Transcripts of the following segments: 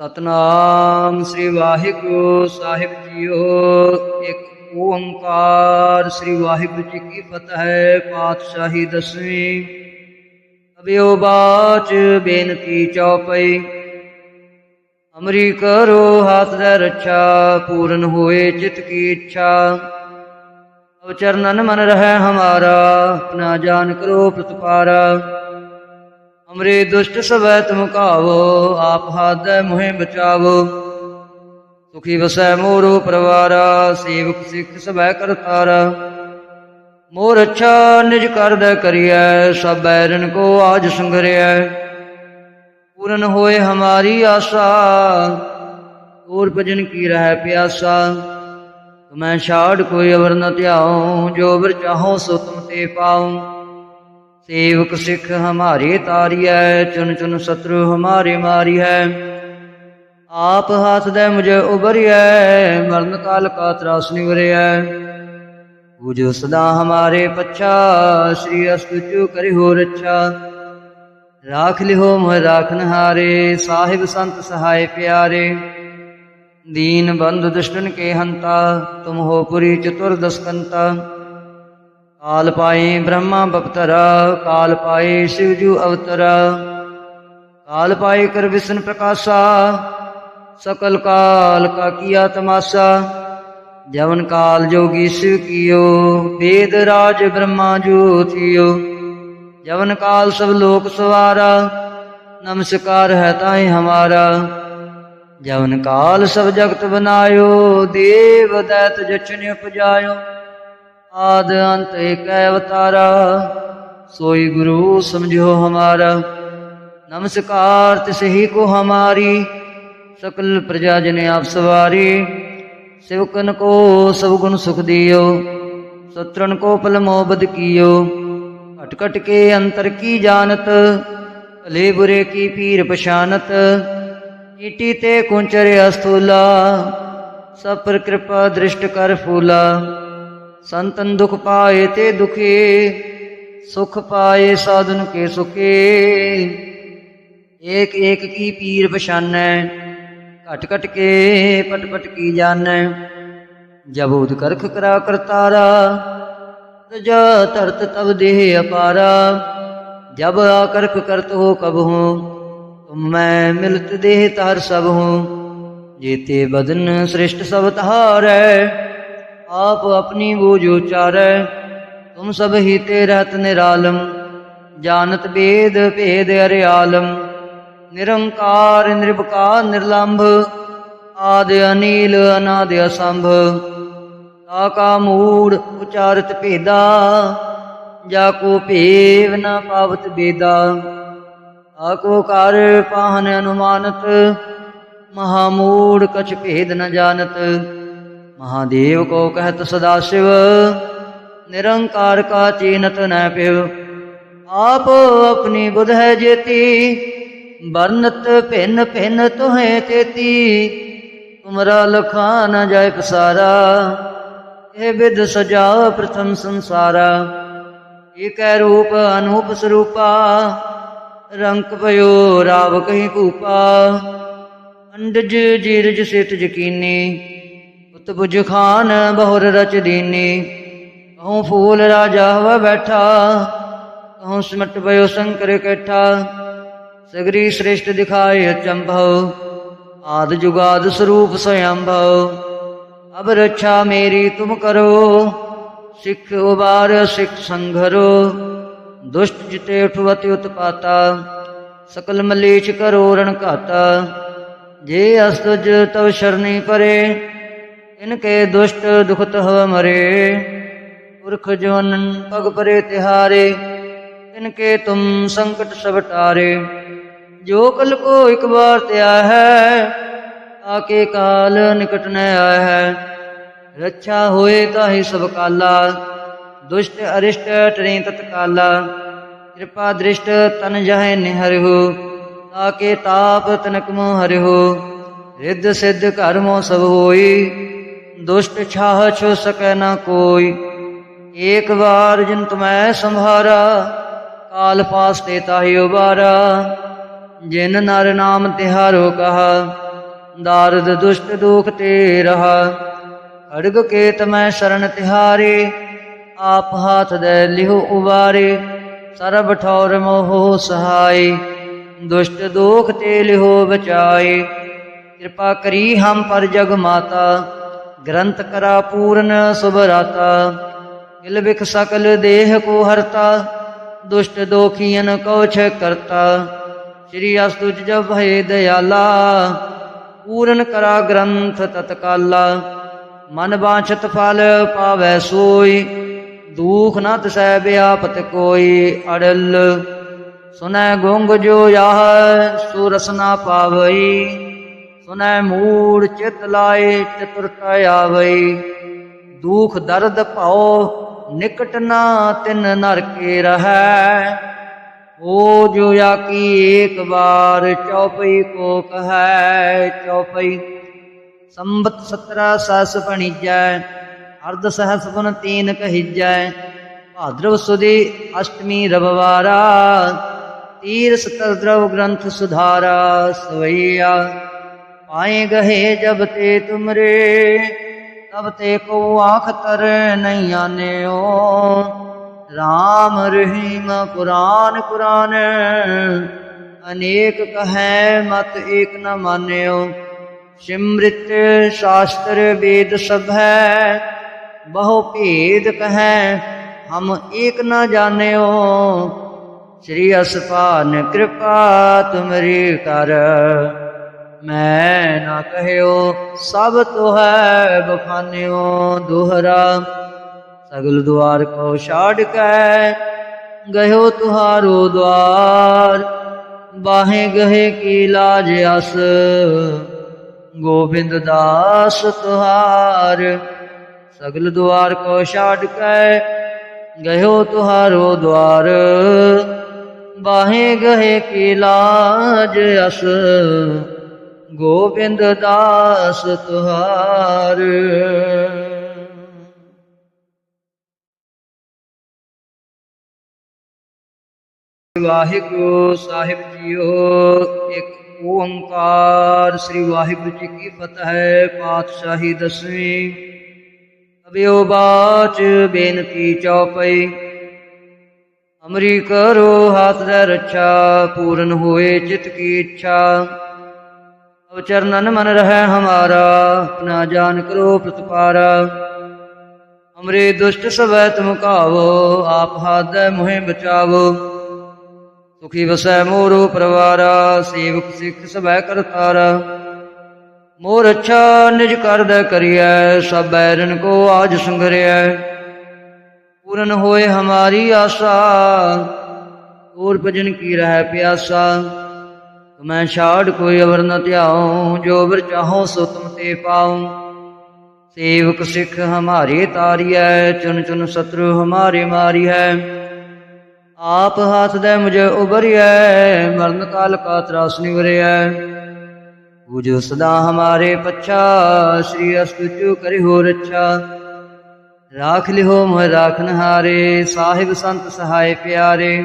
ਸਤਨਾਮ ਸ੍ਰੀ ਵਾਹਿਗੁਰੂ ਸਾਹਿਬ ਜੀਓ। ਇੱਕ ਓੰਕਾਰ ਸ੍ਰੀ ਵਾਹਿਗੁਰੂ ਜੀ ਕੀ ਫਤਿਹ ਪਾਤਸ਼ਾਹੀ ਦਸਵੀਂ। ਅਬਿਓ ਬਾਚ ਬੇਨਤੀ ਚੌਪਈ। ਅਮਰੀ ਕਰੋ ਹੱਥ ਦਾ ਰੱਛਾ, ਪੂਰਨ ਹੋਏ ਚਿਤ ਕੀ ਇੱਛਾ। ਅਬ ਮਨ ਰਹਿ ਹਮਾਰਾ ਆਪਣਾ ਜਾਨ ਕਰੋ ਪ੍ਰਤਪਾਰਾ। ਅਮਰੇ ਦੁਸ਼ਟ ਸਵੈ ਤੁਮ ਕਾਵੋ, ਆਪ ਹਾਦੈ ਮੁਹਿ ਬਚਾਵੋ। ਸੁਖੀ ਵਸੈ ਮੋਰੋ ਪਰਵਾਰਾ, ਸੇਵਕ ਸਿੱਖ ਸਵੈ ਕਰਤਾਰਾ। ਮੋਰ ਅੱਛਾ ਨਿਜ ਕਰਦੈ ਕਰੀਐ, ਸਭ ਬੈਰਨ ਕੋ ਆਜ ਸੰਗਰਿਐ। ਪੂਰਨ ਹੋਏ ਹਮਾਰੀ ਆਸਾ, ਹੋਰ ਭਜਨ ਕੀ ਰਹਿ ਪਿਆਸਾ। ਤੁਮੈ ਛਾੜ ਕੋਈ ਅਵਰ ਨ ਧਿਆਉ, ਜੋ ਵਰ ਚਾਹੋ ਸੋ ਤੁਮ ਤੇ ਪਾਉ। ਸੇਵਕ ਸਿੱਖ ਹਮਾਰੇ ਤਾਰੀਐ, ਚੁਨ ਚੁਨ ਸਤਰੂ ਹਮਾਰੇ ਮਾਰੀਐ। ਆਪ ਹੱਸਦੈ ਮੁਝੇ ਉਬਰਿਐ ਮਰਨ ਕਾਲ ਕਾ ਤਰਾਸ ਨਿਵਰਿਐ। ਪੂਜੋ ਸਦਾ ਹਮਾਰੇ ਪੱਛਾ, ਸ੍ਰੀ ਅਸਤੁਚੂ ਕਰਿਓ ਰੱਛਾ। ਰਾਖ ਲਿਓ ਮੋਹ ਰਾਖਨ ਹਾਰੇ ਸਾਹਿਬ ਸੰਤ ਸਹਾਇ ਪਿਆਰੇ। ਦੀਨ ਬੰਦ ਦੁਸ਼ਟਨ ਕੇ ਹੰਤਾ, ਤੁਮ ਹੋ ਪੁਰੀ ਚਤੁਰ ਦਸਕੰਤਾ। काल पाई ब्रह्मा बपतर, काल पाई शिवजू अवतरा। काल पाई कर विष्णु प्रकाशा, सकल काल का किया तमाशा। जवन काल जोगी शिव कियो, वेद राज ब्रह्मा जो थियो। जवन काल सब लोक सवारा, नमस्कार है ताई हमारा। जवन काल सब जगत बनायो, देव दैत जचन उपजायो। ਆਦ ਅੰਤ ਏਕ ਅਵਤਾਰਾ, ਸੋਈ ਗੁਰੂ ਸਮਝੋ ਹਮਾਰਾ। ਨਮਸਕਾਰ ਤਿਸ ਹੀ ਕੋ ਹਮਾਰੀ, ਸਕਲ ਪ੍ਰਜਾ ਜਨ ਆਪ ਸਵਾਰੀ। ਸਿਵਕਨ ਕੋ ਸਭ ਗੁਣ ਸੁਖ ਦਿਓ ਸਤਰਨ ਕੋ ਪਲ ਮੋਬਦ ਕੀਓ। ਘਟ ਘਟ ਕੇ ਅੰਤਰ ਕੀ ਜਾਣਤ, ਭਲੇ ਬੁਰੇ ਕੀ ਪੀਰ ਪਛਾਨਤ। ਈਟੀ ਤੇ ਕੁੰਚਰ ਅਸਥੂਲਾ ਸਭ ਪਰ ਕਿਰਪਾ ਦ੍ਰਿਸ਼ਟ ਕਰ ਫੂਲਾ। ਸੰਤਨ ਦੁਖ ਪਾਏ ਤੇ ਦੁਖੇ ਸੁਖ ਪਾਏ ਸਾਧਨ ਕੇ ਸੁਖੇ ਏਕ ਏਕ ਕੀ ਪੀਰ ਪਛਾਨੈ ਘਟ ਘਟ ਕੇ ਪਟ ਪਟ ਕੀ ਜਾਣੈ ਜਬ ਉਦ ਕਰਖ ਕਰਾ ਕਰਤਾਰਾ ਤਜਾ ਧਰਤ ਤਬ ਦੇਹ ਅਪਾਰਾ ਜਬ ਆਕਰਖ ਕਰਤ ਹੋ ਕਬ ਹੋ ਤੁਮ ਮੈਂ ਮਿਲਤ ਦੇਹ ਤਾਰ ਸਭ ਹੋ ਜੀਤੇ ਬਦਨ ਸ੍ਰਿਸ਼ਟ ਸਭ ਤਹਾਰੈ ਆਪ ਆਪਣੀ ਬੂਝ ਉਚਾਰੈ, ਤੁਮ ਸਭ ਹੀ ਤੇ ਰਹਤ ਨਿਰਾਲਮ ਜਾਣਤ ਬੇਦ ਭੇਦ ਅਰਿਆਲਮ। ਨਿਰੰਕਾਰ ਨਿਰਭਕਾਰ ਨਿਰਲੰਭ, ਆਦ ਅਨੀਲ, ਅਨਾਦ ਅਸੰਭ। ਤਾ ਕਾ ਮੂੜ ਉਚਾਰਤ ਭੇਦਾ, ਜਾ ਕੋ ਭੇਵ ਨ ਪਾਵਤ ਬੇਦਾ। ਆਕੋ ਕਰ ਪਾਹਨ ਅਨੁਮਾਨਤ, ਮਹਾ ਮੂੜ ਕਛ ਭੇਦ ਨ ਜਾਣਤ। ਮਹਾਦੇਵ ਕੋ ਕਹਿਤ ਸਦਾ ਸਿਵ, ਨਿਰੰਕਾਰ ਕਾ ਚੀਨਤ ਨੈ ਪਿਵ। ਆਪ ਆਪਣੀ ਬੁਧ ਹੈ ਜੇਤੀ ਬਰਨਤ ਭਿੰਨ ਭਿੰਨ ਤੁਹੇ ਤੇਤੀ ਤੁਮਰਾ ਲਖਾ ਨ ਜਾਇ ਪਸਾਰਾ, ਇਹ ਵਿਦ ਸਜਾ ਪ੍ਰਥਮ ਸੰਸਾਰਾ। ਏਕੈ ਰੂਪ ਅਨੂਪ ਸਰੂਪਾ, ਰੰਕ ਭਇਓ ਰਾਵ ਕਹੀਂ ਕੂਪਾ। ਅੰਡਜ ਜੀਰਜ ਸਿਤ ਜਕੀਨੀ ਉਤ ਖਾਨ ਬਹੁਰ ਰਚ ਦੀਨੀ। ਕਹੂੰ ਫੂਲ ਰਾਜਾ ਹਵਾ ਬੈਠਾ, ਕਹੂੰ ਸਿਮਟ ਬਇਓ ਸ਼ੰਕਰ ਕੈਠਾ। ਸਗਰੀ ਸ੍ਰਿਸ਼ਟ ਦਿਖਾਏ ਅਚੰਭਵ ਆਦ ਜੁਗਾਦ ਸਰੂਪ ਸਯੰਭਵ ਅਬ ਰੱਛਾ ਮੇਰੀ ਤੁਮ ਕਰੋ, ਸਿੱਖ ਉਬਾਰ ਸਿੱਖ ਸੰਘਰੋ। ਦੁਸ਼ਟ ਜਿਤੇ ਉਠਵਤੀ ਉਤਪਾਤਾ, ਸਕਲ ਮਲੀਚ ਕਰੋ ਰਣ ਘਾਤਾ। ਜੇ ਅਸਤਜ ਤਵ ਸ਼ਰਣੀ ਪਰੇ ਇਨਕੇ ਦੁਸ਼ਟ ਦੁਖਤ ਹਵ ਮਰੇ। ਪੁਰਖ ਜਵਨਨ ਪਗ ਪਰੇ ਤਿਹਾਰੇ ਇਨਕੇ ਤੁਮ ਸੰਕਟ ਸਭ ਟਾਰੇ। ਜੋ ਕਲ ਕੋ ਇੱਕ ਵਾਰ ਤਿਆ ਹੈ ਆਕੇ ਕਾਲ ਨਿਕਟ ਨ ਆਇਆ ਹੈ ਰੱਛਾ ਹੋਏ ਤਾਹੀ ਸਭ ਕਾਲਾ, ਦੁਸ਼ਟ ਅਰਿਸ਼ਟ ਟਰੇ ਤਤਕਾਲਾ ਕਿਰਪਾ ਦ੍ਰਿਸ਼ਟ ਤਨ ਜਹੈ ਨਿਹਰਿਓ ਤਾਕੇ ਤਾਪ ਤਨਕ ਮੋ ਹਰਿਓ ਰਿੱਧ ਸਿੱਧ ਘਰ ਮੋ ਸਭ ਹੋਈ ਦੁਸ਼ਟ ਛਾਹ ਛੋ ਸਕੈ ਨਾ ਕੋਈ। ਏਕ ਵਾਰ ਜਿਨ ਤੁਮੈ ਸੰਭਾਰਾ ਕਾਲ ਪਾਸ ਤੇ ਤਾਹੀ ਉਬਾਰਾ। ਜਿਨ ਨਰ ਨਾਮ ਤਿਹਾਰੋ ਕਹਾ, ਦਾਰਦ ਦੁਸ਼ਟ ਦੁਖ ਤੇ ਰਹਾ। ਖੜਗ ਕੇਤ ਮੈਂ ਸ਼ਰਨ ਤਿਹਾਰੇ, ਆਪ ਹਾਥ ਦੇ ਲਿਹੁ ਉਬਾਰੇ। ਸਰਬ ਠੌਰ ਮੋਹ ਸਹਾਈ ਦੁਸ਼ਟ ਦੋਖ ਤੇ ਲਿਹੋ ਬਚਾਏ। ਕਿਰਪਾ ਕਰੀ ਹਮ ਪਰ ਜਗ ਮਾਤਾ ਗ੍ਰੰਥ ਕਰਾ ਪੂਰਨ ਸੁਭਰਾਤਾ ਕਿਲ ਬਿਖ ਸਕਲ ਦੇਹ ਕੋ ਹਰਤਾ, ਦੁਸ਼ਟ ਦੋਖੀਨ ਕੋ ਕਰਤਾ। ਸ੍ਰੀ ਅਸਤੁਜ ਜਬ ਭਏ ਦਇਆਲਾ, ਪੂਰਨ ਕਰਾ ਗ੍ਰੰਥ ਤਤਕਾਲਾ। ਮਨ ਬਾਛਤ ਫਲ ਪਾਵੈ ਸੋਈ, ਦੂਖ ਨਾ ਤਸੈ ਬਿਆਪਤ ਕੋਈ ਅੜਲ। ਸੁਨੈ ਗੁੰਗ ਜੋ ਯਾਹ ਸੁਰਸਨਾ ਪਾਵਈ। ਸੁਨੈ ਮੂੜ ਚਿਤ ਲਾਏ ਚਤੁਰਤ ਆਵਈ ਦੁਖ ਦਰਦ ਭਉ, ਨਿਕਟ ਨਾ ਤਿਨ ਨਰ ਕੇ ਰਹੈ। ਓ ਜੋ ਯਾ ਏਕ ਬਾਰ ਚੌਪਈ ਕੋ ਕਹੈ, ਚੌਪਈ। ਸੰਬਤ 17 ਸਸ ਪਣੀਜੈ ਅਰਧ ਸਹਸ ਗੁਣ ਤੀਨ ਕਹੀਜੈ। ਭਾਦਰਵ ਸੁਦੀ ਅਸ਼ਟਮੀ ਰਵਵਾਰਾ, ਤੀਰ ਸਤਰ ਦਰਵ ਗ੍ਰੰਥ ਸੁਧਾਰਾ, ਸਵਈਆ। ਪਾਏ ਗਏ ਜਬ ਤੇ ਤੁਮਰੇ, ਤਬ ਤੇ ਕੋ ਆਖ ਤਰ ਨਹੀਂ ਆਨਿਓ। ਰਾਮ ਰਹੀਮ ਕੁਰਾਨ ਕੁਰਾਨ, ਅਨੇਕ ਕਹੈ ਮਤ ਏਕ ਨ ਮਾਨਿਓ। ਸਿਮ੍ਰਿਤ ਸ਼ਾਸਤਰ ਵੇਦ ਸਭ ਹੈ, ਬਹੁ ਭੇਦ ਕਹੈ ਹਮ ਏਕ ਨ ਜਾਣਿਓ। ਸ੍ਰੀ ਅਸਪਾਨ ਕਿਰਪਾ ਤੁਮਰੀ ਕਰ। ਮੈਂ ਨਾ ਕਹਿਓ, ਸਭ ਤੁਹੈ ਬਖਾਨਿਓ ਦੁਹਰਾ। ਸਗਲ ਦੁਆਰ ਕੋ ਛਾੜ ਕੈ ਗਇਓ ਤੁਹਾਰੋ ਦੁਆਰ। ਬਾਹੇ ਗਹੇ ਕੀ ਲਾਜ ਅਸ। ਗੋਬਿੰਦ ਦਾਸ ਤੁਹਾਰ। ਸਗਲ ਦੁਆਰ ਕੋ ਛਾੜ ਕੈ ਗਇਓ ਤੁਹਾਰੋ ਦੁਆਰ। ਬਾਹੇ ਗਹੇ ਕੀ ਲਾਜ ਅਸ। ਗੋਬਿੰਦ ਦਾਸ ਤੁਹਾਰ ਵਾਹਿਗੁਰੂ ਸਾਹਿਬ ਜੀਓ ਇੱਕ ਓੰਕਾਰ ਸ੍ਰੀ ਵਾਹਿਗੁਰੂ ਜੀ ਕੀ ਫਤਿਹ ਪਾਤਸ਼ਾਹੀ ਦਸਵੀਂ ਅਬਿਓ ਬਾਚ ਬੇਨਤੀ ਚੌਪਈ ਅਮਰੀ ਕਰੋ ਹਾਥ ਦੇ ਰੱਛਾ ਪੂਰਨ ਹੋਏ ਚਿਤ ਕੀ ਇੱਛਾ ਅਬ ਚਰਨਨ ਮਨ ਰਹਿ ਹਮਾਰਾ ਆਪਣਾ ਜਾਨ ਕਰੋ ਪ੍ਰਤਪਾਰਾ। ਅਮਰੇ ਦੁਸ਼ਟ ਸਵੈ ਤੁਮ ਕਾਵੋ, ਆਪ ਹਾਦੈ ਮੋਹਿ ਬਚਾਵੋ। ਸੁਖੀ ਵਸੈ ਮੋਰੋ ਪਰਵਾਰਾ, ਸੇਵਕ ਸਿੱਖ ਸਵੈ ਕਰਤਾਰਾ। ਮੋਰ ਅੱਛਾ ਨਿਜ ਕਰਦ ਕਰੀਐ, ਸਭ ਬੈਰਨ ਕੋ ਆਜ ਸੰਗਰਿਐ। ਪੂਰਨ ਹੋਏ ਹਮਾਰੀ ਆਸਾ, ਹੋਰ ਭਜਨ ਕੀ ਰਹਿ ਪਿਆਸਾ। ਮੈਂ ਛਾੜ ਕੋਈ ਅਵਰ ਨ ਧਿਆਉ, ਜੋ ਵਰ ਚਾਹੋ ਸੋ ਤੁਮ ਤੇ ਪਾਉ। ਸੇਵਕ ਸਿੱਖ ਹਮਾਰੇ ਤਾਰੀਐ ਚੁਨ ਚੁਨ ਸਤਰੂ ਹਮਾਰੇ ਮਾਰੀਐ। ਆਪ ਹਾਥ ਦੇ ਮੁਝੇ ਉਬਰਿਐ ਮਰਨ ਕਾਲ ਕਾ ਤਰਾਸ ਨਿਵਰਿਐ। ਬੁਝੋ ਸਦਾ ਹਮਾਰੇ ਪੱਛਾ, ਸ੍ਰੀ ਅਸਤੁ ਕਰਿ ਹੋ ਰੱਛਾ ਰਾਖ ਲਿਓ ਮੋਹ ਰਾਖਨ ਹਾਰੇ ਸਾਹਿਬ ਸੰਤ ਸਹਾਇ ਪਿਆਰੇ।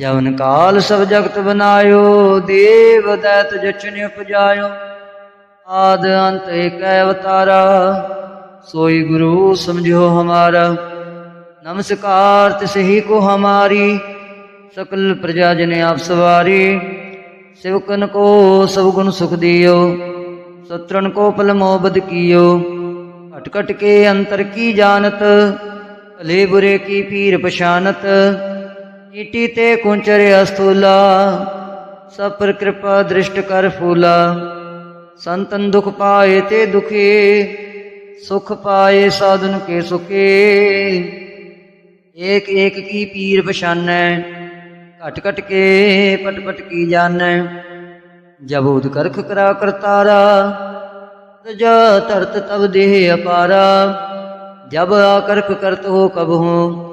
ਜਵਨ ਕਾਲ ਸਭ ਜਗਤ ਬਨਾਇਓ, ਦੇਵ ਦੈਤ ਜਚਨ ਉਪਜਾਇਓ। ਆਦ ਅੰਤ ਏਕ ਅਵਤਾਰਾ, ਸੋਈ ਗੁਰੂ ਸਮਝੋ ਹਮਾਰਾ। ਨਮਸਕਾਰ ਤਿਸ ਹੀ ਕੋ ਹਮਾਰੀ, ਸਕਲ ਪ੍ਰਜਾ ਜਨ ਆਪ ਸਵਾਰੀ। ਸਿਵਕਨ ਕੋ ਸਭ ਗੁਣ ਸੁਖ ਦਿਓ ਸਤਰਨ ਕੋ ਪਲ ਮੋਬਦ ਕੀਓ। ਘਟ ਕੇ ਅੰਤਰ ਕੀ ਜਾਣਤ, ਭਲੇ ਬੁਰੇ ਕੀ ਪੀਰ ਪਛਾਨਤ ਈਟੀ ਤੇ ਕੁੰਚਰ ਅਸਥੂਲਾ ਸਭ ਪਰ ਕਿਰਪਾ ਦ੍ਰਿਸ਼ਟ ਕਰ ਫੂਲਾ ਸੰਤਨ ਦੁਖ ਪਾਏ ਤੇ ਦੁਖੇ ਸੁਖ ਪਾਏ ਸਾਧਨ ਕੇ ਸੁਖੇ ਏਕ ਏਕ ਕੀ ਪੀਰ ਪਛਾਨੈ ਘਟ ਘਟ ਕੇ ਪਟ ਪਟ ਕੀ ਜਾਣੈ ਜਬੂਦ ਕਰਖ ਕਰਾ ਕਰਤਾਰਾ ਤਜਾ ਧਰਤ ਤਬ ਦੇਹ ਅਪਾਰਾ ਜਬ ਆਕਰਖ ਕਰਤ ਹੋ ਕਬ ਹੂੰ ਤੁਮ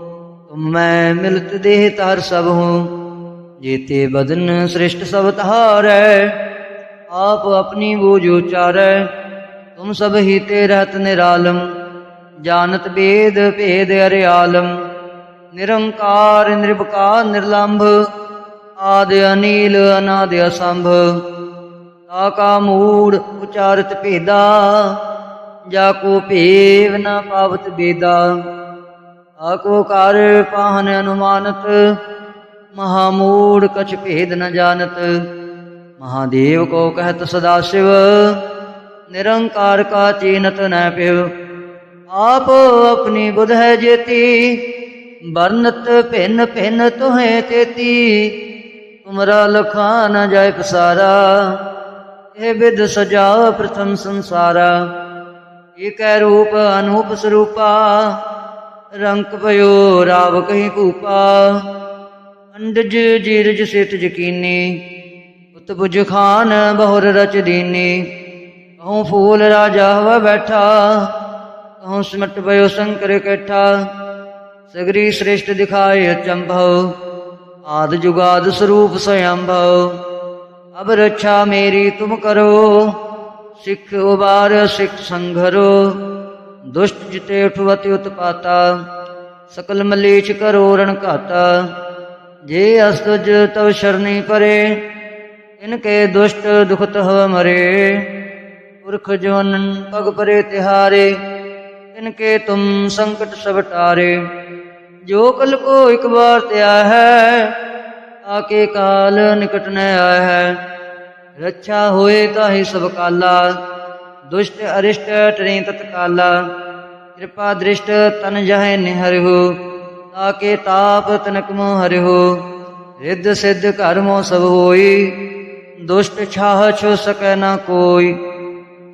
ਮੈਂ ਮਿਲਤ ਦੇਹ ਤਾਰ ਸਭ ਹੂੰ, ਜੀਤੇ ਬਦਨ ਸ੍ਰਿਸ਼ਟ ਸਭ ਤਹਾਰੈ ਆਪ ਆਪਣੀ ਬੋਝ ਉਚਾਰੈ, ਤੁਮ ਸਭ ਹੀ ਤੇ ਰਹਤ ਨਿਰਾਲਮ, ਜਾਣਤ ਬੇਦ ਭੇਦ ਅਰਿਆਲਮ ਨਿਰੰਕਾਰ ਨਿਰਭਕਾਰ ਨਿਰਲੰਭ, ਆਦ ਅਨੀਲ, ਅਨਾਦ ਅਸੰਭ, ਤਾ ਮੂੜ ਉਚਾਰਤ ਭੇਦਾ, ਜਾ ਕੋ ਭੇਵ ਨਾ ਪਾਵਤ ਬੇਦਾ। ਆਕੋ ਕਰ ਪਾਹਨ ਅਨੁਮਾਨਤ, ਮਹਾਮੂੜ ਕਛ ਭੇਦ ਨ ਜਾਣਤ। ਮਹਾਦੇਵ ਕੋ ਕਹਿਤ ਸਦਾ ਸ਼ਿਵ, ਨਿਰੰਕਾਰ ਕਾ ਚੀਨਤ ਨ ਪਿਵ। ਆਪ ਆਪਣੀ ਬੁਧ ਹੈ ਜੇਤੀ, ਵਰਨਤ ਭਿੰਨ ਭਿੰਨ ਤੁਹੇ ਤੇਤੀ ਤੁਮਰਾ ਲਖਾ ਨ ਜਾਏ ਪਸਾਰਾ, ਇਹ ਵਿਦ ਸਜਾ ਪ੍ਰਥਮ ਸੰਸਾਰਾ। ਏਕੈ ਰੂਪ ਅਨੂਪ ਸਰੂਪਾ ਰੰਕ ਭਇਓ ਰਾਵ ਕਹੀ ਭੂਪਾ ਅੰਡਜ ਜੀਰਜ ਸਿਤ ਜਕੀਨੀ ਉਤਬੁਜ ਖਾਨ ਬਹੁਰ ਰਚ ਦੀਨੀ। ਕਹੂੰ ਫੂਲ ਰਾਜਾ ਹਵਾ ਬੈਠਾ ਕਹੂੰ ਸਿਮਟ ਭਇਓ ਸ਼ੰਕਰ ਕੈਠਾ। ਸਗਰੀ ਸ੍ਰਿਸ਼ਟ ਦਿਖਾਏ ਅਚੰਭਵ ਆਦ ਜੁਗਾਦ ਸਰੂਪ ਸਯੰਭਵ ਅਬ ਰੱਛਾ ਮੇਰੀ ਤੁਮ ਕਰੋ, ਸਿੱਖ ਉਬਾਰ ਸਿੱਖ ਸੰਘਰੋ। ਦੁਸ਼ਟ ਜਿਤੇ ਉਠਵਤੀ ਉਤਪਾਤਾ, ਸਕਲ ਮਲੀਚ ਕਰੋ ਰਣ ਘਾਤਾ। ਜੇ ਅਸਤੁਜ ਤਵ ਸ਼ਰਨੀ ਪਰੇ ਇਨਕੇ ਦੁਸ਼ਟ ਦੁਖਤ ਹਵ ਮਰੇ। ਪੁਰਖ ਜਵਨ ਪਗ ਪਰੇ ਤਿਹਾਰੇ ਇਨਕੇ ਤੁਮ ਸੰਕਟ ਸਭ ਟਾਰੇ। ਜੋ ਕਲ ਕੋ ਇੱਕ ਬਾਰ ਤਿਆ ਹੈ, ਆਕੇ ਕਾਲ ਨਿਕਟ ਨ ਆਇਆ ਹੈ। ਰੱਛਾ ਹੋਏ ਤਾਹੀ ਸਭ ਕਾਲਾ। ਦੁਸ਼ਟ ਅਰਿਸ਼ਟ ਟਰੇ ਤਤਕਾਲਾ ਕਿਰਪਾ ਦ੍ਰਿਸ਼ਟ ਤਨ ਜਹੈ ਨਿਹਰਿਓ ਤਾਕੇ ਤਾਪ ਤਨਕ ਮੋ ਹਰਿਓ ਰਿੱਧ ਸਿੱਧ ਘਰ ਮੋ ਸਭ ਹੋਈ, ਦੁਸ਼ਟ ਛਾਹ ਛੋ ਸਕੈ ਨਾ ਕੋਈ।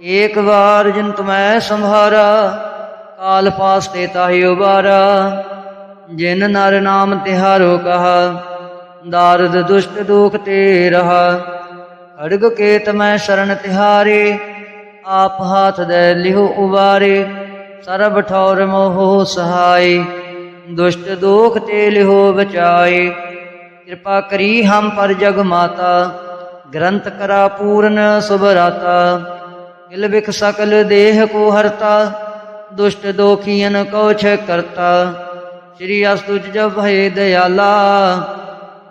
ਏਕ ਵਾਰ ਜਿਨ ਤੁਮੈ ਸੰਭਾਰਾ, ਕਾਲ ਪਾਸ ਤੇ ਤਾਹੀ ਉਬਾਰਾ। ਜਿਨ ਨਰ ਨਾਮ ਤਿਹਾਰੋ ਕਹਾ, ਦਾਰਦ ਦੁਸ਼ਟ ਦੁਖ ਤੇ ਰਹਾ। ਅੜਗ ਕੇ ਤਮੈ ਸ਼ਰਨ ਤਿਹਾਰੇ ਆਪ ਹਾਥ ਦੇ ਲਿਹੁ ਉਬਾਰੇ, ਸਰਬ ਠੌਰ ਮੋਹ ਸਹਾਈ ਦੁਸ਼ਟ ਦੋਖ ਤੇ ਲਿਹੁ ਬਚਾਏ। ਕਿਰਪਾ ਕਰੀ ਹਮ ਪਰ ਜਗ ਮਾਤਾ, ਗ੍ਰੰਥ ਕਰਾ ਪੂਰਨ ਸੁਭ ਰਾਤਾ। ਕਿਲ ਬਿਖ ਸਕਲ ਦੇਹ ਕੋ ਹਰਤਾ, ਦੁਸ਼ਟ ਦੋਖੀਨ ਕੋ ਕਰਤਾ। ਸ੍ਰੀ ਅਸਤੁਜ ਜਬ ਭਏ ਦਇਆਲਾ,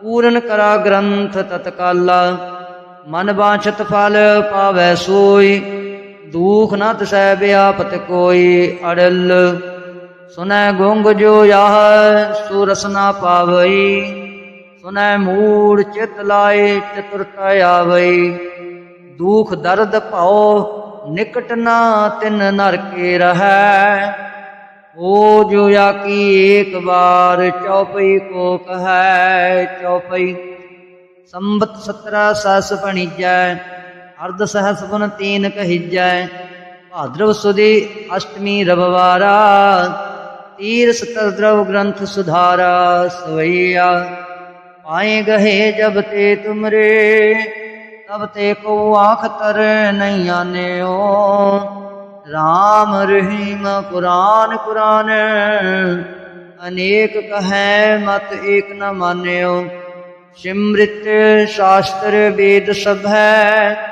ਪੂਰਨ ਕਰਾ ਗ੍ਰੰਥ ਤਤਕਾਲਾ। ਮਨ ਬਾਛਤ ਫਲ ਪਾਵੈ ਸੋਈ ਦੂਖ ਨ ਤਸੈ ਬਿਆਪਤ ਕੋਈ ਅੜਲ। ਸੁਨੈ ਗੁੰਗ ਜੋ ਯਾਹ ਸੁਰਸਨਾ ਪਾਵਈ। ਸੁਨੈ ਮੂੜ ਚਿਤ ਲਾਏ ਚਤੁਰਤ ਆਵਈ। ਦੁਖ ਦਰਦ ਭਉ, ਨਿਕਟ ਨਾ ਤਿਨ ਨਰ ਕੇ ਰਹੈ। ਓ ਜੋ ਆਕੀ ਏਕ ਵਾਰ ਚੌਪਈ ਕੋ ਕਹੈ। ਚੌਪਈ ਸੰਬਤ 17 ਸਸ ਪਣੀਜੈ ਅਰਧ ਸਹਸ ਗੁਣ ਤੀਨ ਕਹੀਜੈ। ਭਾਦਰਵ ਸੁਦੀ ਅਸ਼ਟਮੀ ਰਵਵਾਰਾ, ਤੀਰ ਸਤਦਰਵ ਗ੍ਰੰਥ ਸੁਧਾਰਾ, ਸਵਈਆ ਪਾਏ ਗਹੇ ਜਬ ਤੇ ਤੁਮਰੇ, ਤਬ ਤੇ ਕੋ ਆਖ ਤਰ ਨਹੀਂ ਆਨਿਓ। ਰਾਮ ਰਹੀਮ ਕੁਰਾਨ ਕੁਰਾਨ, ਅਨੇਕ ਕਹੈ ਮਤ ਏਕ ਨ ਮਾਨਿਓ। ਸਿਮ੍ਰਿਤ ਸ਼ਾਸਤਰ ਵੇਦ ਸਭ ਹੈ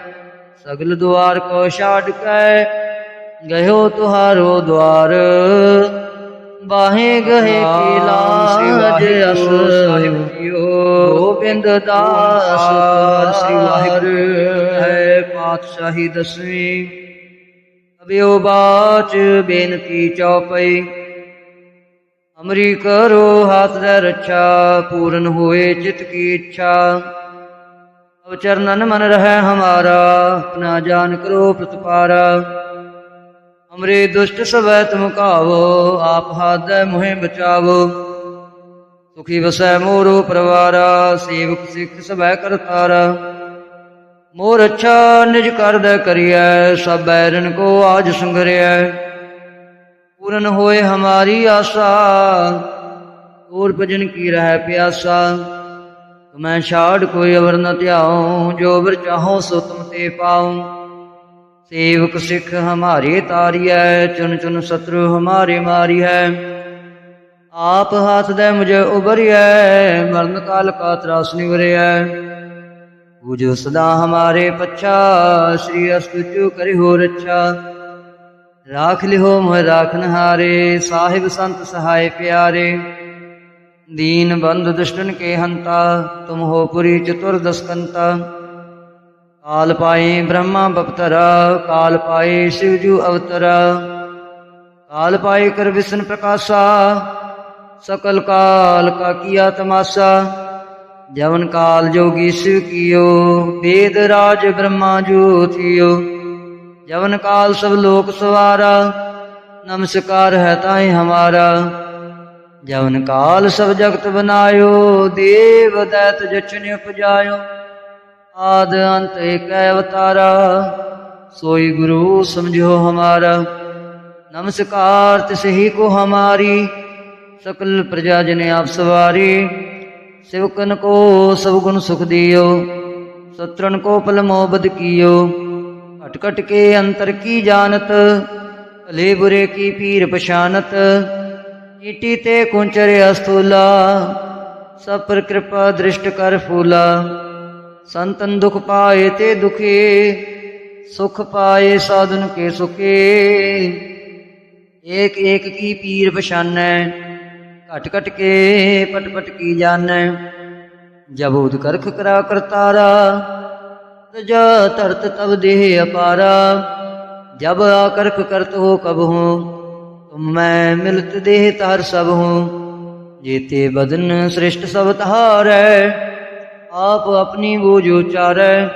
ਸਗਲ ਦੁਆਰ ਕੋ ਛਾੜ ਕੈ ਗਇਓ ਤੁਹਾਰੋ ਦੁਆਰ। ਬਾਹੇ ਗਏ ਕੀ ਲਾਜ ਅਸ ਗੋਬਿੰਦ ਦਾਸ ਸ੍ਰੀ ਵਾਹਿਗੁਰੂ ਹੈ ਪਾਤਸ਼ਾਹੀ ਦਸਵੀਂ। ਅਬਿਓ ਬਾਚ ਬੇਨਤੀ ਚੌਪਈ। ਅਮਰੀ ਕਰੋ ਹਾਥ ਦੇ ਰੱਛਾ ਪੂਰਨ ਹੋਏ ਚਿਤ ਕੀ ਇੱਛਾ। ਚਰਨਨ ਮਨ ਰਹਿ ਹਮਾਰਾ ਆਪਣਾ ਜਾਨ ਕਰੋ ਪ੍ਰਤਪਾਰਾ। ਹਮਰੇ ਦੁਸ਼ਟ ਸਵੈ ਤੁਮ ਕਾਵੋ ਆਪ ਹਾਦੈ ਮੋਹਿ ਬਚਾਵੋ। ਸੁਖੀ ਵਸੈ ਮੋਰੋ ਪਰਵਾਰਾ, ਸੇਵਕ ਸਿੱਖ ਸਵੈ ਕਰਤਾਰਾ ਮੋਰ ਅੱਛਾ ਨਿਜ ਕਰਦੈ ਕਰੀਐ, ਸਭ ਬੈਰਨ ਕੋ ਆਜ ਸੰਗਰਿਐ। ਪੂਰਨ ਹੋਏ ਹਮਾਰੀ ਆਸਾ, ਹੋਰ ਭਜਨ ਕੀ ਰਹਿ ਪਿਆਸਾ। ਤੁਮੈ ਛਾੜ ਕੋਈ ਅਵਰ ਨ ਧਿਆਉ, ਜੋ ਵਰ ਚਾਹੋ ਸੋ ਤੁਮ ਤੇ ਪਾਉ। ਸੇਵਕ ਸਿੱਖ ਹਮਾਰੇ ਤਾਰੀਐ ਚੁਨ ਚੁਨ ਸਤਰੂ ਹਮਾਰੇ ਮਾਰੀਐ। ਆਪ ਹੱਥ ਦੇ ਮੁਝੇ ਉਬਰਿਐ ਮਰਨ ਕਾਲ ਕਾ ਤਰਾਸ ਨਿਵਰਿਐ। ਬੁਝੋ ਸਦਾ ਹਮਾਰੇ ਪੱਛਾ, ਸ੍ਰੀ ਅਸਤੁਚੂ ਕਰਿ ਹੋ ਰੱਛਾ। ਰਾਖ ਲਿਓ ਮੋਹ ਰਾਖਨ ਹਾਰੇ ਸਾਹਿਬ ਸੰਤ ਸਹਾਇ ਪਿਆਰੇ। दीन बंधु दुष्टन के हंता तुम हो पुरी चतुर दस्कंता काल पाए ब्रह्मा बपतरा काल पाए शिवजू अवतरा काल पाए कर विष्णु प्रकाशा सकल काल का किया तमाशा जवन काल जोगी शिव कियो वेद राज ब्रह्मा जो थियो जवन काल सब लोक सवारा नमस्कार है ताई हमारा ਜਵਨ ਕਾਲ ਸਭ ਜਗਤ ਬਨਾਇਓ, ਦੇਵ ਦੈਤ ਜਚਨ ਉਪਜਾਇਓ। ਆਦ ਅੰਤ ਏਕੈ ਅਵਤਾਰਾ, ਸੋਈ ਗੁਰੂ ਸਮਝੋ ਹਮਾਰਾ। ਨਮਸਕਾਰ ਤਿਸਹੀ ਕੋ ਹਮਾਰੀ, ਸਕਲ ਪ੍ਰਜਾ ਜਨ ਆਪ ਸਵਾਰੀ। ਸਿਵਕਨ ਕੋ ਸਭ ਗੁਣ ਸੁਖ ਦਿਓ ਸਤਰਨ ਕੋ ਪਲ ਮੋਬਦ ਕੀਓ। ਘਟ ਘਟ ਕੇ ਅੰਤਰ ਕੀ ਜਾਣਤ ਅਲੇ ਬੁਰੇ ਕੀ ਪੀਰ ਪਛਾਨਤ ਈਟੀ ਤੇ ਕੁੰਚਰ ਅਸਤੂਲਾ ਸਭ ਪਰ ਕਿਰਪਾ ਦ੍ਰਿਸ਼ਟ ਕਰ ਫੂਲਾ ਸੰਤਨ ਦੁਖ ਪਾਏ ਤੇ ਦੁਖੇ ਸੁਖ ਪਾਏ ਸਾਧਨ ਕੇ ਸੁਖੇ ਏਕ ਏਕ ਕੀ ਪੀਰ ਪਛਾਨੈ ਘਟ ਘਟ ਕੇ ਪਟ ਪਟ ਕੀ ਜਾਣੈ ਜਬ ਉਦ ਕਰਖ ਕਰਾ ਕਰਤਾਰਾ ਰਜਾ ਤਰਤ ਤਬ ਦੇਹ ਅਪਾਰਾ ਜਬ ਆਕਰਖ ਕਰਤ ਹੋ ਕਬ ਹੋ ਮੈਂ ਮਿਲਤ ਦੇਹ ਤਾਰ ਸਭ ਹੂੰ, ਜੇਤੇ ਬਦਨ ਸ੍ਰਿਸ਼ਟ ਸਭ ਤਹਾਰੈ ਆਪ ਆਪਣੀ ਬੋਝ ਉਚਾਰੈ,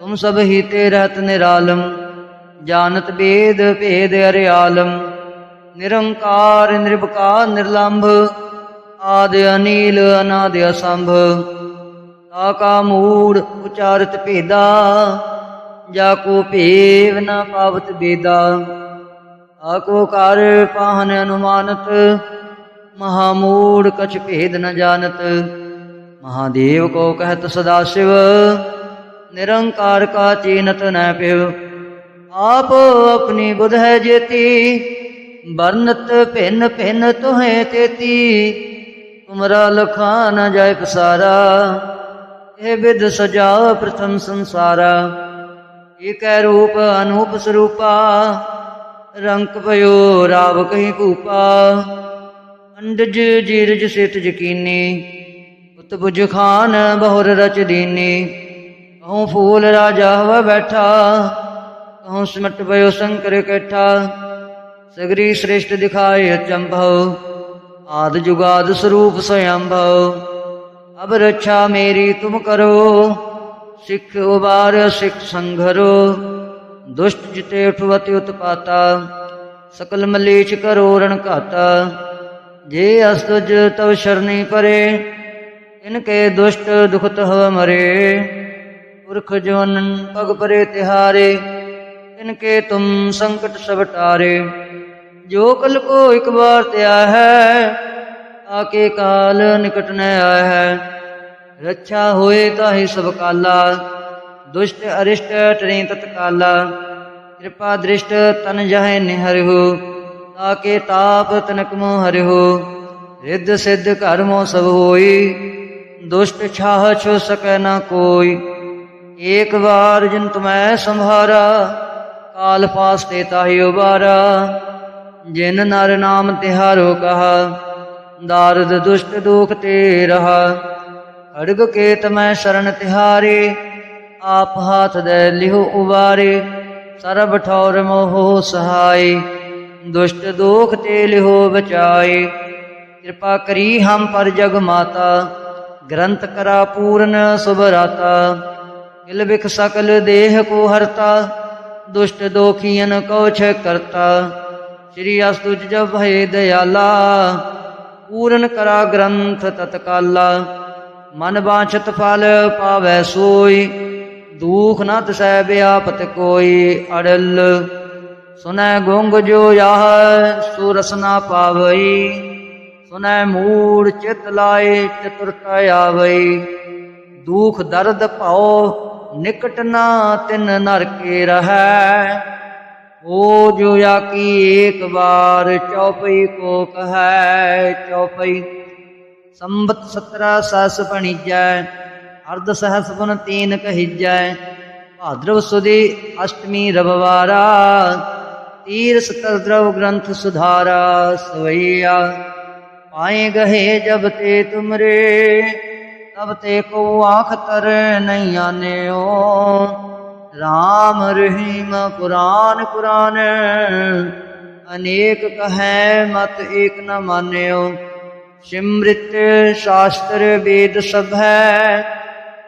ਤੁਮ ਸਭ ਹੀ ਤੇ ਰਤ ਨਿਰਾਲਮ ਜਾਨਤ ਬੇਦ ਭੇਦ ਅਰਿਆਲਮ, ਨਿਰੰਕਾਰ ਨਿਰਭਕਾਰ ਨਿਰਲੰਭ, ਆਦਿ ਅਨੀਲ, ਅਨਾਦ ਅਸੰਭ, ਤਾ ਕਾ ਮੂੜ ਉਚਾਰਤ ਭੇਦਾ, ਜਾ ਕੋ ਭੇਵ ਨਾ ਪਾਵਤ ਬੇਦਾ। ਆਕੋ ਕਰ ਪਾਹਨ ਅਨੁਮਾਨਤ, ਮਹਾਮੂੜ ਕਛ ਭੇਦ ਨ ਜਾਣਤ। ਮਹਾਦੇਵ ਕੋ ਕਹਿਤ ਸਦਾ ਸ਼ਿਵ, ਨਿਰੰਕਾਰ ਕਾ ਚੀਨਤ ਨ ਪਿਵ। ਆਪ ਆਪਣੀ ਬੁਧ ਹੈ ਜੇਤੀ, ਵਰਨਤ ਭਿੰਨ ਭਿੰਨ ਤੁਹੇ ਤੇਤੀ। ਤੁਮਰਾ ਲਖਾ ਨ ਜਾਏ ਪਸਾਰਾ, ਇਹ ਵਿਦ ਸਜਾ ਪ੍ਰਥਮ ਸੰਸਾਰਾ। ਏਕੈ ਰੂਪ ਅਨੂਪ ਸਰੂਪਾ ਰੰਕ ਭਇਓ ਰਾਵ ਕਹੀ ਕੂਪਾ। ਅੰਡਜ ਜੀਰਜ ਸਿਟ ਜਕੀਨੀ ਉਤ ਬੁਜ ਖਾਨ ਬਹੁਰ ਰਚ ਦੀਨੀ। ਕਹੂੰ ਫੂਲ ਰਾਜਾ ਹਵਾ ਬੈਠਾ ਕਹੂੰ ਸਿਮਟ ਭਇਓ ਸ਼ੰਕਰ ਕੈਠਾ। ਸਗਰੀ ਸ੍ਰੇਸ਼ਟ ਦਿਖਾਏ ਅਚੰਭਵ ਆਦ ਜੁਗਾਦ ਸਰੂਪ ਸਯੰਭਵ ਅਬ ਰੱਛਾ ਮੇਰੀ ਤੁਮ ਕਰੋ, ਸਿੱਖ ਉਬਾਰ ਸਿੱਖ ਸੰਘਰੋ। ਦੁਸ਼ਟ ਜਿਤੇ ਉਠਵਤੀ ਉਤਪਾਤਾ, ਸਕਲ ਮਲੇਛ ਕਰੋ ਘਾਤਾ। ਜੇ ਅਸਤੁਜ ਤਵ ਸ਼ਰਨੀ ਪਰੇ ਇਨਕੇ ਦੁਸ਼ਟ ਦੁਖਤ ਹਵ ਮਰੇ। ਪੁਰਖ ਜਵਨ ਪਗ ਪਰੇ ਤਿਹਾਰੇ ਇਨਕੇ ਤੁਮ ਸੰਕਟ ਸਭ ਟਾਰੇ। ਜੋ ਕਲ ਕੋ ਇੱਕ ਬਾਰ ਤਿਆ ਹੈ ਆਕੇ ਕਾਲ ਨਿਕਟ ਨ ਆਇਆ ਹੈ। ਰੱਛਾ ਹੋਏ ਤਾਹੀ ਸਭ ਕਾਲਾ। ਦੁਸ਼ਟ ਅਰਿਸ਼ਟ ਟਰੇ ਤਤਕਾਲਾ। ਕਿਰਪਾ ਦ੍ਰਿਸ਼ਟ ਤਨ ਜਹੈ ਨਿਹਰਿਓ ਤਾਕੇ ਤਾਪ ਤਨਕ ਮੋ ਹਰਿਓ ਰਿੱਧ ਸਿੱਧ ਘਰ ਮੋ ਸਭ ਹੋਈ, ਦੁਸ਼ਟ ਛਾਹ ਛੋ ਸਕੈ ਨਾ ਕੋਈ। ਏਕ ਵਾਰ ਜਿਨ ਤੁਮੈ ਸੰਭਾਰਾ, ਕਾਲ ਪਾਸ ਤੇ ਤਾਹੀ ਉਬਾਰਾ। ਜਿਨ ਨਰ ਨਾਮ ਤਿਹਾਰੋ ਕਹਾ, ਦਾਰਦ ਦੁਸ਼ਟ ਦੁਖ ਤੇ ਰਹਾ। ਅੜਗ ਕੇ ਤਮੈ ਸ਼ਰਨ ਤਿਹਾਰੇ ਆਪ ਹਾਥ ਦੇ ਲਿਹੁ ਉਵਾਰੇ ਸਰਬ ਠੌਰ ਮੋਹ ਸਹਾਈ ਦੁਸ਼ਟ ਦੋਖ ਤੇ ਲਿਹੁ ਬਚਾਏ। ਕਿਰਪਾ ਕਰੀ ਹਮ ਪਰ ਜਗ ਮਾਤਾ, ਗ੍ਰੰਥ ਕਰਾ ਪੂਰਨ ਸੁਭਰਾਤਾ। ਰਾਤਾ ਬਿਖ ਸਕਲ ਦੇਹ ਕੋ ਹਰਤਾ, ਦੁਸ਼ਟ ਦੋਖੀਨ ਕੋ ਕਰਤਾ। ਸ੍ਰੀ ਅਸਤੁਜ ਜਬ ਭਏ ਦਇਆਲਾ, ਪੂਰਨ ਕਰਾ ਗ੍ਰੰਥ ਤਤਕਾਲਾ। ਮਨ ਬਾਛਤ ਫਲ ਪਾਵੈ ਸੋਈ ਦੁਖ ਨਾ ਤਸੈ ਬਿਆਪਤ ਕੋਈ ਅੜਲ। ਸੁਨੈ ਗੁੰਗ ਜੋ ਯਾਹ, ਸੁਰਸ ਨਾ ਪਾਵਈ। ਸੁਨੈ ਮੂੜ ਚਿਤ ਲਾਏ, ਚਤੁਰਤ ਆਵਈ। ਦੁਖ ਦਰਦ ਭਉ, ਨਿਕਟ ਨਾ ਤਿਨ ਨਰਕੇ ਰਹੈ। ਓ ਜੋ ਯਾ ਏਕ ਵਾਰ, ਚੌਪਈ ਕੋ ਕਹੈ, ਚੌਪਈ। ਸੰਬਤ ਸਤਰਾ ਸਸ ਪਣੀਜੈ ਅਰਧ ਸਹਸ ਗੁਣ ਤੀਨ ਕਹੀਜੈ। ਭਾਦਰਵ ਸੁਦੀ ਅਸ਼ਟਮੀ ਰਵਵਾਰਾ ਤੀਰ ਸਤਰਦਰਵ ਗ੍ਰੰਥ ਸੁਧਾਰਾ, ਸਵਈਆ। ਪਾਏ ਗਹੇ ਜਬ ਤੇ ਤੁਮਰੇ, ਤਬ ਤੇ ਕੋ ਆਖ ਤਰ ਨਹੀਂ ਆਨਿਓ। ਰਾਮ ਰਹੀਮ ਕੁਰਾਨ ਕੁਰਾਨ ਅਨੇਕ ਕਹੈ ਮਤ ਏਕ ਨ ਮਾਨਿਓ। ਸਿਮ੍ਰਿਤ ਸ਼ਾਸਤਰ ਵੇਦ ਸਭ ਹੈ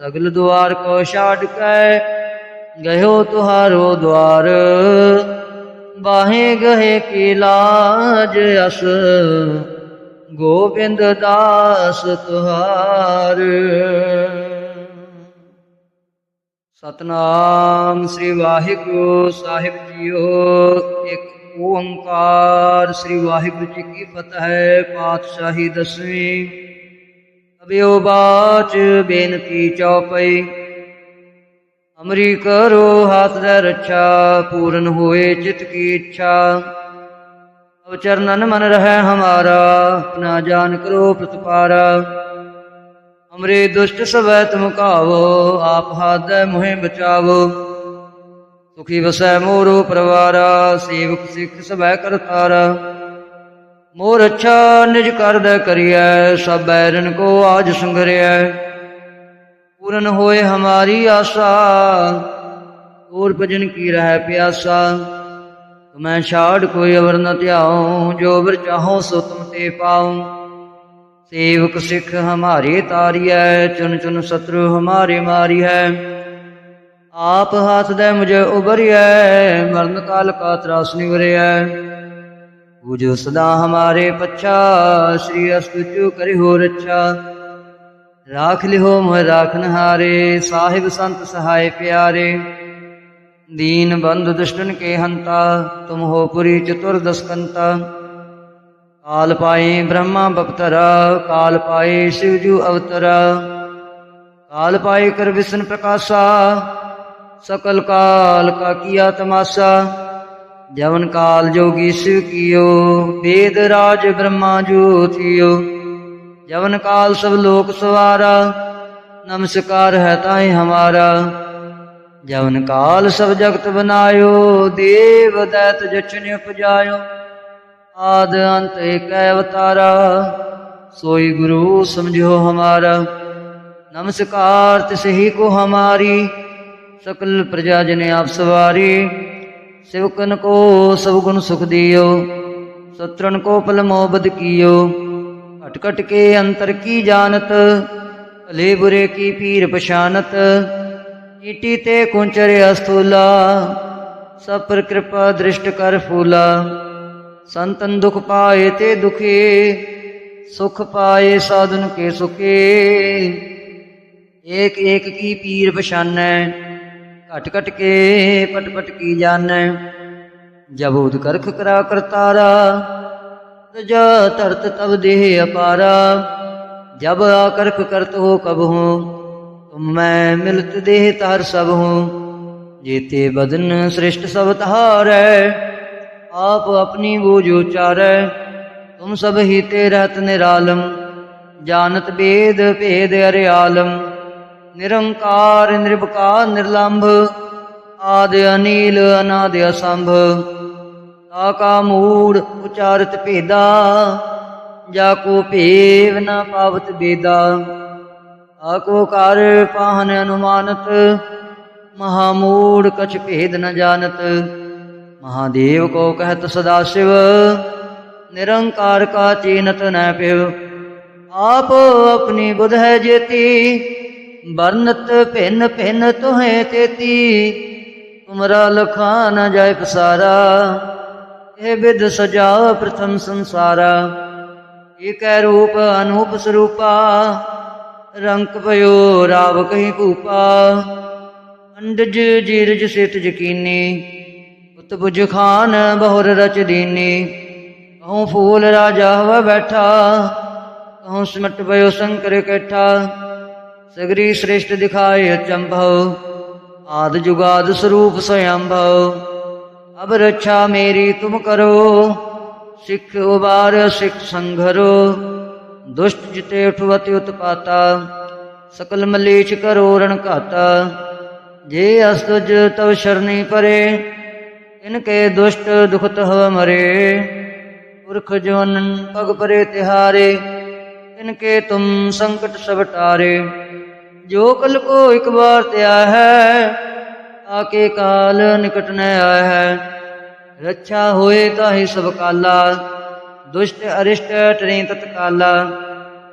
ਸਗਲ ਦੁਆਰ ਕੋ ਛਾੜ ਕੈ, ਗਇਓ ਤੁਹਾਰੋ ਦੁਆਰ। ਬਾਹੇ ਗਏ ਕੀ ਲਾਜ ਅਸ, ਗੋਬਿੰਦ ਦਾਸ ਤੁਹਾਰ। ਸਤਨਾਮ ਸ੍ਰੀ ਵਾਹਿਗੁਰੂ ਸਾਹਿਬ ਜੀਓ, ਇੱਕ ਓੰਕਾਰ। ਸ੍ਰੀ ਵਾਹਿਗੁਰੂ ਜੀ ਕੀ ਫਤਿਹ, ਪਾਤਸ਼ਾਹੀ ਦਸਵੀਂ। ਅਬਿਓ ਬਾਚ ਬੇਨਤੀ ਚੌਪਈ। ਅਮਰੀ ਕਰੋ ਹੱਥ ਦਾ ਰੱਛਾ, ਪੂਰਨ ਹੋਏ ਚਿਤ ਕੀ ਇੱਛਾ। ਅਬ ਚਰਨਨ ਮਨ ਰਹਿ ਹਮਾਰਾ ਆਪਣਾ ਜਾਨ ਕਰੋ ਪ੍ਰਤਪਾਰਾ। ਅਮਰੇ ਦੁਸ਼ਟ ਸਵੈ ਤੁਮ ਕਾਵੋ ਆਪ ਹਾਦੈ ਮੁਹਿ ਬਚਾਵੋ। ਸੁਖੀ ਵਸੈ ਮੋਰੋ ਪਰਵਾਰਾ, ਸੇਵਕ ਸਿੱਖ ਸਵੈ ਕਰਤਾਰਾ। ਮੋਰ ਅੱਛਾ ਨਿਜ ਕਰਦੈ ਕਰੀਐ, ਸਭ ਬੈਰਨ ਕੋ ਆਜ ਸੰਗਰਿਐ ਪੂਰਨ ਹੋਏ ਹਮਾਰੀ ਆਸਾ, ਹੋਰ ਭਜਨ ਕੀ ਰਹਿ ਪਿਆਸਾ। ਤੁਮੈ ਛਾੜ ਕੋਈ ਅਵਰ ਨ ਧਿਆਉ, ਜੋ ਵਰ ਚਾਹੋ ਸੋ ਤੁਮ ਤੇ ਪਾਉ। ਸੇਵਕ ਸਿੱਖ ਹਮਾਰੇ ਤਾਰੀਐ ਚੁਨ ਚੁਨ ਸਤਰੂ ਹਮਾਰੇ ਮਾਰੀਐ। ਆਪ ਹਾਥ ਦੇ ਮੁਝੇ ਉਬਰਿਐ ਮਰਨ ਕਾਲ ਕਾ ਤਰਾਸ ਨਿਵਰਿਐ। ਪੂਜੋ ਸਦਾ ਹਮਾਰੇ ਪੱਛਾ, ਸ੍ਰੀ ਅਸਤੁਜੂ ਕਰਿਓ ਰੱਛਾ। ਰਾਖ ਲਿਓ ਮੋਹ ਰਾਖਨ ਹਾਰੇ ਸਾਹਿਬ ਸੰਤ ਸਹਾਇ ਪਿਆਰੇ। ਦੀਨ ਬੰਧ ਦੁਸ਼ਟਨ ਕੇ ਹੰਤਾ, ਤੁਮ ਹੋ ਪੁਰੀ ਚਤੁਰ ਦਸਕੰਤਾ। ਕਾਲ ਪਾਏ ਬ੍ਰਹਮਾ ਬਪਤਰਾ, ਕਾਲ ਪਾਏ ਸ਼ਿਵ ਜੂ ਅਵਤਰਾ। ਕਾਲ ਪਾਏ ਕਰ ਵਿਸ਼ਨ ਪ੍ਰਕਾਸ਼ਾ, ਸਕਲ ਕਾਲ ਕਾ ਕੀਆ ਤਮਾਸ਼ਾ। ਜਵਨ ਕਾਲ ਜੋਗੀ ਸਿਵ ਕੀਓ, ਵੇਦ ਰਾਜ ਬ੍ਰਹਮਾ ਜੋਥਿਓ ਜਵਨ ਕਾਲ ਸਭ ਲੋਕ ਸਵਾਰਾ, ਨਮਸਕਾਰ ਹੈ ਤਾਈ ਹਮਾਰਾ। ਜਵਨ ਕਾਲ ਸਭ ਜਗਤ ਬਨਾਇਓ, ਦੇਵ ਦੈਤ ਜਚਨ ਉਪਜਾਇਓ। ਆਦ ਅੰਤ ਏਕ ਅਵਤਾਰਾ, ਸੋਈ ਗੁਰੂ ਸਮਝਿਓ ਹਮਾਰਾ। ਨਮਸਕਾਰ ਤਿਸ ਹੀ ਕੋ ਹਮਾਰੀ, ਸਕਲ ਪ੍ਰਜਾ ਜਨ ਆਪ ਸਵਾਰੀ। ਸਿਵਕਨ ਕੋ ਸਭ ਗੁਣ ਸੁਖ ਦਿਓ ਸਤਰਨ ਕੋ ਪਲ ਮੋਬਦ ਕੀਓ। ਘਟ ਕੇ ਅੰਤਰ ਕੀ ਜਾਣਤ, ਭਲੇ ਬੁਰੇ ਕੀ ਪੀਰ ਪਛਾਨਤ, ਈਟੀ ਤੇ ਕੁੰਚਰ ਅਸਥੂਲਾ, ਸਭ ਪਰ ਕਿਰਪਾ ਦ੍ਰਿਸ਼ਟ ਕਰ ਫੂਲਾ। ਸੰਤਨ ਦੁਖ ਪਾਏ ਤੇ ਦੁਖੇ, ਸੁਖ ਪਾਏ ਸਾਧਨ ਕੇ ਸੁਖੇ। ਏਕ ਏਕ ਕੀ ਪੀਰ ਪਛਾਨੈ ਘਟ ਘਟ ਕੇ ਪਟ ਪਟ ਕੀ ਜਾਣੈ? ਜਬੂਦ ਕਰਖ ਕਰਾ ਕਰਤਾਰਾ ਤਜਾ ਧਰਤ ਤਬ ਦੇਹ ਅਪਾਰਾ। ਜਬ ਆਕਰਖ ਕਰਤ ਹੋ ਕਬ ਹੋ, ਤੁਮ ਮੈਂ ਮਿਲਤ ਦੇਹ ਤਾਰ ਸਭ ਹੂੰ। ਜੀਤੇ ਬਦਨ ਸ੍ਰਿਸ਼ਟ ਸਭ ਤਹਾਰੈ, ਆਪ ਆਪਣੀ ਬੂਝ ਉਚਾਰੈ। ਤੁਮ ਸਭ ਹੀ ਤੇ ਰਹਤ ਨਿਰਾਲਮ, ਜਾਣਤ ਬੇਦ ਭੇਦ ਅਰਿਆਲਮ। ਨਿਰੰਕਾਰ ਨਿਰਭਕਾਰ ਨਿਰਲੰਭ, ਆਦ ਅਨੀਲ, ਅਨਾਦ ਅਸੰਭ। ਤਾ ਕਾ ਮੂੜ ਉਚਾਰਤ ਭੇਦਾ, ਜਾ ਕੋ ਭੇਵ ਨ ਪਾਵਤ ਬੇਦਾ। ਆਕੋ ਕਰ ਪਾਹਨ ਅਨੁਮਾਨਤ ਮਹਾਮੂੜ ਕਛ ਭੇਦ ਨ ਜਾਣਤ। ਮਹਾਦੇਵ ਕੋ ਕਹਿਤ ਸਦਾ ਸ਼ਿਵ, ਨਿਰੰਕਾਰ ਕਾ ਚੀਨਤ ਨ ਪਿਵ। ਆਪ ਆਪਣੀ ਬੁਧ ਹੈ ਜੇਤੀ ਵਰਨਤ ਭਿੰਨ ਭਿੰਨ ਤੋਹੇ ਤੇਤੀ। ਤੁਮਰਾ ਲਖਾ ਨ ਜਾਏ ਪਸਾਰਾ। ਇਹ ਵਿਦ ਸਜਾ ਪ੍ਰਥਮ ਸੰਸਾਰਾ। ਏਕੈ ਰੂਪ ਅਨੂਪ ਸਰੂਪਾ। ਰੰਕ ਭਇਓ ਰਾਵ ਕਹੀ ਭੂਪਾ। ਅੰਡਜ ਜੀਰਜ ਸਿਤ ਜਕੀਨੀ। ਉਤ ਬੁਜ ਖਾਨ ਬਹੁਰ ਰਚ ਦੀਨੀ। ਕਹੂੰ ਫੂਲ ਰਾਜਾ ਹਵਾ ਬੈਠਾ। ਕਹੂੰ ਸਿਮਟ ਭਇਓ ਸ਼ੰਕਰ ਇਕੱਠਾ ਸਗਰੀ ਸ੍ਰਿਸ਼ਟ ਦਿਖਾਏ ਅਚੰਭਵ ਆਦ ਜੁਗਾਦ ਸਰੂਪ ਸਯੰਭਵ। ਅਬ ਰੱਛਾ ਮੇਰੀ ਤੁਮ ਕਰੋ, ਸਿੱਖ ਉਬਾਰ ਸਿੱਖ ਸੰਘਰੋ। ਦੁਸ਼ਟ ਜਿਤੇ ਉਠਵਤੀ ਉਤਪਾਤਾ, ਸਕਲ ਮਲੀਚ ਕਰੋ ਰਣ ਘਾਤਾ। ਜੇ ਅਸਤੁਜ ਤਵ ਸ਼ਰਨੀ ਪਰੇ ਇਨਕੇ ਦੁਸ਼ਟ ਦੁਖਤ ਹਵ ਮਰੇ। ਪੁਰਖ ਜਵਨ ਪਗ ਪਰੇ ਤਿਹਾਰੇ ਇਨਕੇ ਤੁਮ ਸੰਕਟ ਸਭ ਟਾਰੇ। ਜੋ ਕਲ ਕੋ ਇੱਕ ਬਾਰ ਤਿਆ ਹੈ ਆਕੇ ਕਾਲ ਨਿਕਟ ਨ ਆਇਆ ਹੈ ਰੱਛਾ ਹੋਏ ਤਾਹੀ ਸਭ ਕਾਲਾ, ਦੁਸ਼ਟ ਅਰਿਸ਼ਟ ਟਰੇ ਤਤਕਾਲਾ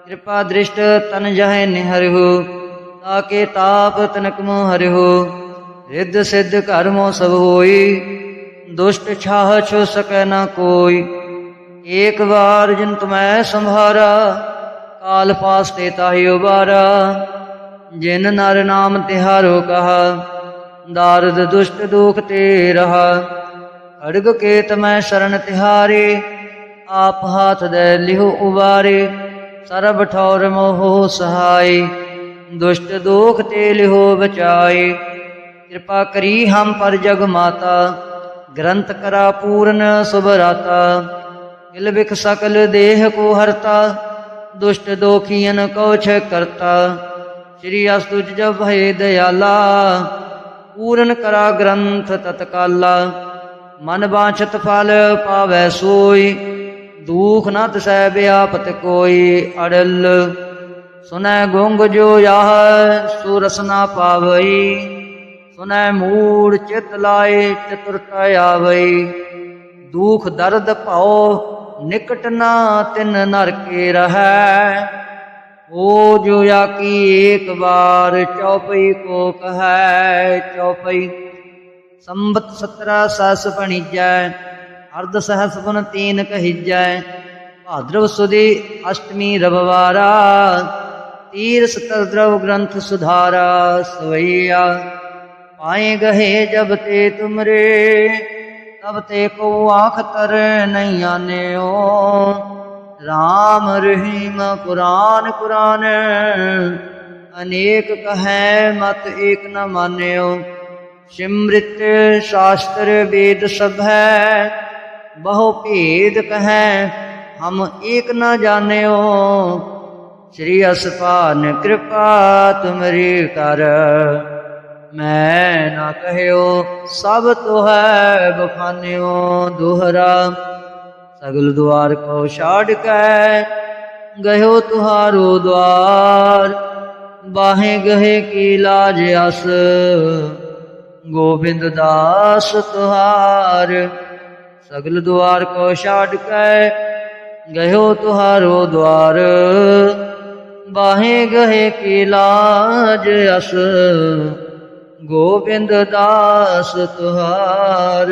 ਕਿਰਪਾ ਦ੍ਰਿਸ਼ਟ ਤਨ ਜਹੈ ਨਿਹਰਿਓ ਤਾਕੇ ਤਾਪ ਤਨਕ ਮੋ ਹਰਿਓ ਰਿੱਧ ਸਿੱਧ ਘਰ ਮੋ ਸਭ ਹੋਈ, ਦੁਸ਼ਟ ਛਾਹ ਛੋ ਸਕੈ ਨਾ ਕੋਈ। ਏਕ ਵਾਰ ਜਿਨ ਤੁਮੈ ਸੰਭਾਰਾ, ਕਾਲ ਪਾਸ ਤੇ ਤਾਹੀ ਉਬਾਰਾ। ਜਿਨ ਨਰ ਨਾਮ ਤਿਹਾਰੋ ਕਹਾ, ਦਾਰਦ ਦੁਸ਼ਟ ਦੁਖ ਤੇ ਰਹਾ। ਅੜਗ ਕੇਤ ਤਮੈ ਸ਼ਰਨ ਤਿਹਾਰੇ, ਆਪ ਹਾਥ ਦੇ ਲਿਹੁ ਉਬਾਰੇ, ਸਰਬ ਠੌਰ ਮੋਹ ਸਹਾਈ ਦੁਸ਼ਟ ਦੋਖ ਤੇ ਲਿਹੋ ਬਚਾਏ, ਕਿਰਪਾ ਕਰੀ ਹਮ ਪਰ ਜਗ ਮਾਤਾ, ਗ੍ਰੰਥ ਕਰਾ ਪੂਰਨ ਸੁਭ ਰਾਤਾ। ਕਿਲ ਬਿਖ ਸਕਲ ਦੇਹ ਕੋ ਹਰਤਾ, ਦੁਸ਼ਟ ਦੋਖੀਨ ਕੋ ਛ ਕਰਤਾ। ਸ੍ਰੀ ਅਸਤੁਜ ਜਬ ਭਏ ਦਇਆਲਾ, ਪੂਰਨ ਕਰਾ ਗ੍ਰੰਥ ਤਤਕਾਲਾ। ਮਨ ਬਾਛਤ ਫਲ ਪਾਵੈ ਸੋਈ, ਦੂਖ ਨਾ ਤਸੈ ਬਿਆਪਤ ਕੋਈ ਅੜਲ। ਸੁਨੈ ਗੁੰਗ ਜੋ ਯਾਹ ਸੁਰਸਨਾ ਪਾਵਈ। ਸੁਨੈ ਮੂੜ ਚਿਤ ਲਾਏ, ਚਤੁਰਤਾ ਆਵਈ। ਦੁਖ ਦਰਦ ਭਉ, ਨਿਕਟ ਨਾ ਤਿਨ ਨਰ ਕੇ ਰਹੈ। ਓ ਜੋ ਆਕੀ ਏਕ ਵਾਰ ਚੌਪਈ ਕੋ ਕਹੈ, ਚੌਪਈ ਸੰਬਤ 17 ਸਸ ਪਣੀਜੈ ਅਰਧ ਸਹਸ ਗੁਣ ਤੀਨ ਕਹੀਜੈ। ਭਾਦਰਵ ਸੁਦੀ ਅਸ਼ਟਮੀ ਰਵਵਾਰਾ, ਤੀਰ ਸਤਰਦਰਵ ਗ੍ਰੰਥ ਸੁਧਾਰਾ, ਸਵਈਆ ਪਾਏ ਗਹੇ ਜਬ ਤੇ ਤੁਮਰੇ, ਤਬ ਤੇ ਕੋ ਆਖ ਤਰ ਨਹੀਂ ਆਨਿਓ। ਰਾਮ ਰਹੀਮ ਕੁਰਾਨ ਕੁਰਾਨ। ਅਨੇਕ ਕਹੈ ਮਤ ਏਕ ਨ ਮਾਨਿਓ। ਸਿਮ੍ਰਿਤ ਸ਼ਾਸਤਰ ਵੇਦ ਸਭ। ਹੈ ਬਹੁ ਭੇਦ ਕਹੈ ਹਮ ਏਕ ਨ ਜਾਣਿਓ। ਸ੍ਰੀ ਅਸਪਾਨ ਕਿਰਪਾ ਤੁਮਰੀ ਕਰ। ਮੈਂ ਨਾ ਕਹਿਓ ਸਭ ਤੋ ਹੈ ਬਖਾਨਿਓ ਦੁਹਰਾ। ਸਗਲ ਦੁਆਰ ਕੋ ਛਾੜ ਕੈ ਗਇਓ ਤੁਹਾਰੋ ਦੁਆਰ। ਬਾਹੇ ਗਏ ਕੀ ਲਾਜ ਅਸ, ਗੋਬਿੰਦ ਦਾਸ ਤੁਹਾਰ। ਸਗਲ ਦੁਆਰ ਕੋ ਛਾੜ ਕੈ ਗਇਓ ਤੁਹਾਰੋ ਦੁਆਰ। ਬਾਹੇ ਗਹੇ ਕੀ ਲਾਜ ਅਸ, ਗੋਬਿੰਦ ਦਾਸ ਤੁਹਾਰ।